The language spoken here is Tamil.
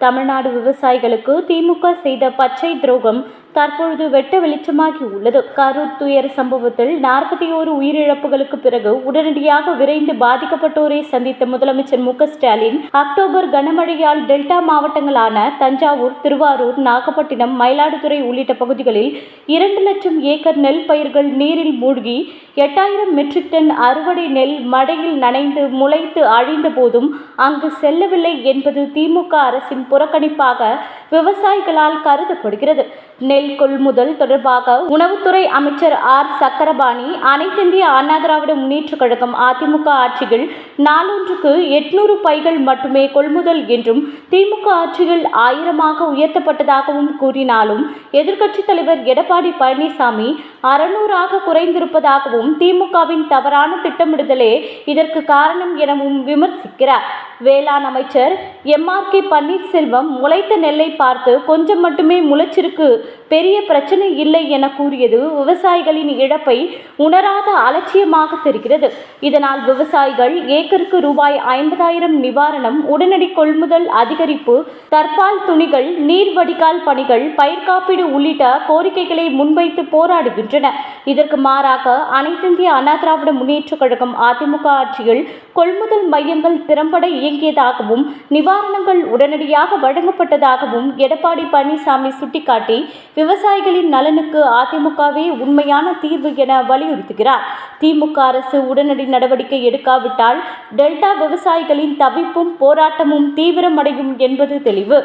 தமிழ்நாடு விவசாயிகளுக்கு திமுக செய்த பச்சை துரோகம் தற்பொழுது வெட்ட வெளிச்சமாகி உள்ளது. கரூர் துயர சம்பவத்தில் நாற்பத்தி ஓரு உயிரிழப்புகளுக்கு பிறகு உடனடியாக விரைந்து பாதிக்கப்பட்டோரை சந்தித்த முதலமைச்சர் மு ஸ்டாலின் அக்டோபர் கனமழையால் டெல்டா மாவட்டங்களான தஞ்சாவூர் திருவாரூர் நாகப்பட்டினம் மயிலாடுதுறை உள்ளிட்ட பகுதிகளில் இரண்டு லட்சம் ஏக்கர் நெல் பயிர்கள் நீரில் மூழ்கி எட்டாயிரம் மெட்ரிக் டன் அறுவடை நெல் மடையில் நனைந்து முளைத்து அழிந்த போதும் அங்கு செல்லவில்லை என்பது திமுக அரசின் புறக்கணிப்பாக விவசாயிகளால் கருதப்படுகிறது. நெல் கொள்முதல் தொடர்பாக உணவுத்துறை அமைச்சர் ஆர். சக்கரபாணி அனைத்திந்திய அண்ணா திராவிட முன்னேற்றக் கழகம் அதிமுக ஆட்சியில் நாளொன்றுக்கு எட்நூறு பைகள் மட்டுமே கொள்முதல் என்றும் திமுக ஆட்சியில் ஆயிரமாக உயர்த்தப்பட்டதாகவும் கூறினாலும் எதிர்க்கட்சித் தலைவர் எடப்பாடி பழனிசாமி அறுநூறாக குறைந்திருப்பதாகவும் திமுகவின் தவறான திட்டமிடுதலே இதற்கு காரணம் எனவும் விமர்சிக்கிறார். வேளாண் அமைச்சர் எம் ஆர் கே பன்னீர்செல்வம் முளைத்த நெல்லை பார்த்து கொஞ்சம் மட்டுமே முளைச்சிருக்கு பெரிய பிரச்சனை இல்லை என கூறியது விவசாயிகளின் இழப்பை உணராத அலட்சியமாக தெரிகிறது. இதனால் விவசாயிகள் ஏக்கருக்கு ரூபாய் ஐம்பதாயிரம் நிவாரணம் உடனடி கொள்முதல் அதிகரிப்பு தற்பால் துணிகள் நீர் வடிகால் பணிகள் பயிர் காப்பீடு உள்ளிட்ட கோரிக்கைகளை முன்வைத்து போராடுகின்றன. இதற்கு மாறாக அனைத்திந்திய அண்ணா திராவிட முன்னேற்றக் கழகம் அதிமுக ஆட்சியில் கொள்முதல் மையங்கள் திறம்பட இயங்கியதாகவும் நிவாரணங்கள் உடனடியாக வழங்கப்பட்டதாகவும் எடப்பாடி பழனிசாமி சுட்டிக்காட்டி விவசாயிகளின் நலனுக்கு அதிமுகவே உண்மையான தீர்வு என வலியுறுத்துகிறார். திமுக அரசு உடனடி நடவடிக்கை எடுக்காவிட்டால் டெல்டா விவசாயிகளின் தவிப்பும் போராட்டமும் தீவிரமடையும் என்பது தெளிவு.